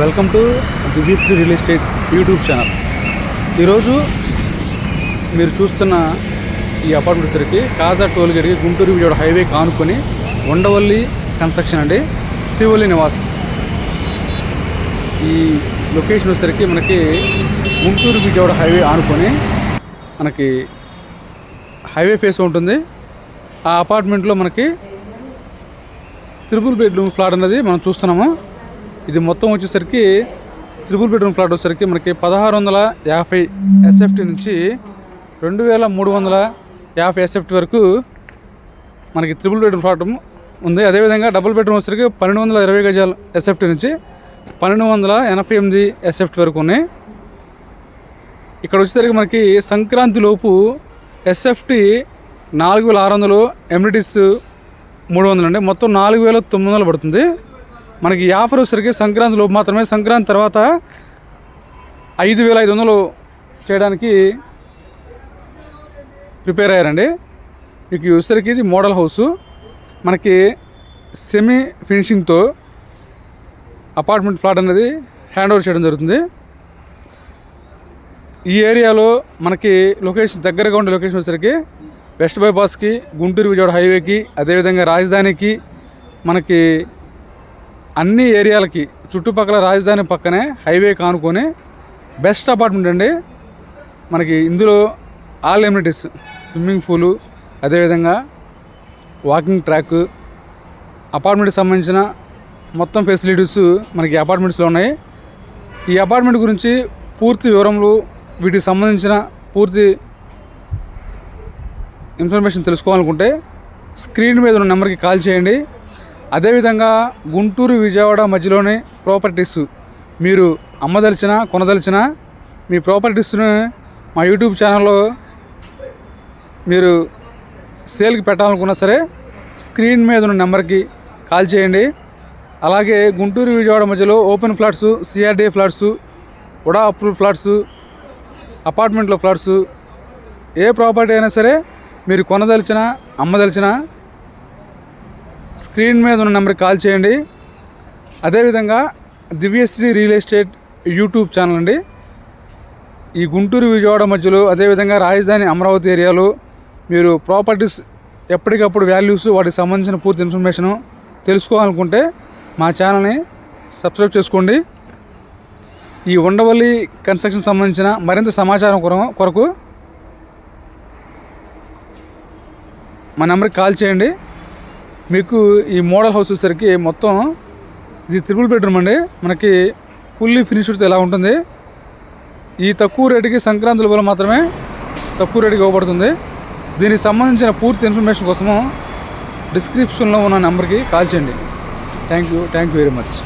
Welcome to Divisri real estate YouTube channel. ఈరోజు మీరు చూస్తున్న ఈ అపార్ట్మెంట్ సరికి కాజా టోల్గేట్కి గుంటూరు విజయవాడ హైవే కానుకొని ఉండవల్లి కన్స్ట్రక్షన్ అండి శ్రీవల్లి నివాస్. ఈ లొకేషన్ వచ్చేసరికి మనకి గుంటూరు విజయవాడ హైవే ఆనుకొని మనకి హైవే ఫేస్ ఉంటుంది. ఆ అపార్ట్మెంట్లో మనకి త్రిపుల్ బెడ్రూమ్ ఫ్లాట్ అనేది మనం చూస్తున్నాము. ఇది మొత్తం వచ్చేసరికి త్రిపుల్ బెడ్రూమ్ ఫ్లాట్ వచ్చేసరికి మనకి పదహారు వందల యాభై ఎస్ఎఫ్టీ నుంచి రెండు వేల మూడు వందల యాభై ఎస్ఎఫ్టీ వరకు మనకి త్రిపుల్ బెడ్రూమ్ ఫ్లాట్ ఉంది. అదేవిధంగా డబుల్ బెడ్రూమ్ వచ్చేసరికి పన్నెండు వందల ఇరవై గజాలు ఎస్ఎఫ్టీ నుంచి పన్నెండు వందల ఎనభై ఎనిమిది ఎస్ఎఫ్టీ వరకు ఉన్నాయి. ఇక్కడ వచ్చేసరికి మనకి సంక్రాంతి లోపు ఎస్ఎఫ్టీ నాలుగు వేల ఆరు వందలు ఎమ్యూనిటీస్ మూడు వందలు అండి. మొత్తం నాలుగు వేల తొమ్మిది వందలు పడుతుంది. మనకి ఈ ఆఫర్ వచ్చేసరికి సంక్రాంతి లోపు మాత్రమే. సంక్రాంతి తర్వాత ఐదు వేల ఐదు వందలు చేయడానికి ప్రిపేర్ అయ్యారండి. మీకు వచ్చేసరికి ఇది మోడల్ హౌస్. మనకి సెమీ ఫినిషింగ్తో అపార్ట్మెంట్ ఫ్లాట్ అనేది హ్యాండ్ ఓవర్ చేయడం జరుగుతుంది. ఈ ఏరియాలో మనకి లొకేషన్ దగ్గరగా ఉండే లొకేషన్ వచ్చేసరికి వెస్ట్ బైపాస్కి గుంటూరు విజయవాడ హైవేకి అదేవిధంగా రాజధానికి మనకి అన్ని ఏరియాలకి చుట్టుపక్కల రాజధాని పక్కనే హైవే కానుకొని బెస్ట్ అపార్ట్మెంట్ అండి. మనకి ఇందులో ఆల్ ఎమ్యూనిటీస్ స్విమ్మింగ్ పూలు అదేవిధంగా వాకింగ్ ట్రాక్ అపార్ట్మెంట్కి సంబంధించిన మొత్తం ఫెసిలిటీస్ మనకి అపార్ట్మెంట్స్లో ఉన్నాయి. ఈ అపార్ట్మెంట్ గురించి పూర్తి వివరములు వీటికి సంబంధించిన పూర్తి ఇన్ఫర్మేషన్ తెలుసుకోవాలనుకుంటే స్క్రీన్ మీద ఉన్న నెంబర్కి కాల్ చేయండి. అదేవిధంగా గుంటూరు విజయవాడ మధ్యలోనే ప్రాపర్టీస్ మీరు అమ్మదలిచిన కొనదలిచిన మీ ప్రాపర్టీస్ను మా యూట్యూబ్ ఛానల్లో మీరు సేల్కి పెట్టాలనుకున్నా సరే స్క్రీన్ మీద ఉన్న నెంబర్కి కాల్ చేయండి. అలాగే గుంటూరు విజయవాడ మధ్యలో open flats CRD flats UDA approve flats అపార్ట్మెంట్లో ఫ్లాట్స్ ఏ ప్రాపర్టీ అయినా సరే మీరు కొనదలిచిన అమ్మదలిచిన స్క్రీన్ మీద ఉన్న నెంబర్కి కాల్ చేయండి. అదేవిధంగా Divyasri real estate YouTube channel అండి. ఈ గుంటూరు విజయవాడ మధ్యలో అదేవిధంగా రాజధాని అమరావతి ఏరియాలో మీరు ప్రాపర్టీస్ ఎప్పటికప్పుడు వాల్యూస్ వాటికి సంబంధించిన పూర్తి ఇన్ఫర్మేషను తెలుసుకోవాలనుకుంటే మా ఛానల్ని సబ్స్క్రైబ్ చేసుకోండి. ఈ ఉండవల్లి కన్స్ట్రక్షన్ సంబంధించిన మరింత సమాచారం కొరకు మా నెంబర్కి కాల్ చేయండి. మీకు ఈ మోడల్ హౌస్ వచ్చేసరికి మొత్తం ఇది త్రిపుల్ బెడ్రూమ్ అండి. మనకి ఫుల్లీ ఫినిష్డ్తో ఎలా ఉంటుంది? ఈ తక్కువ రేటుకి సంక్రాంతి లోపల మాత్రమే తక్కువ రేటుకి ఇవ్వబడుతుంది. దీనికి సంబంధించిన పూర్తి ఇన్ఫర్మేషన్ కోసము డిస్క్రిప్షన్లో ఉన్న నెంబర్కి కాల్ చేయండి. Thank you thank you very much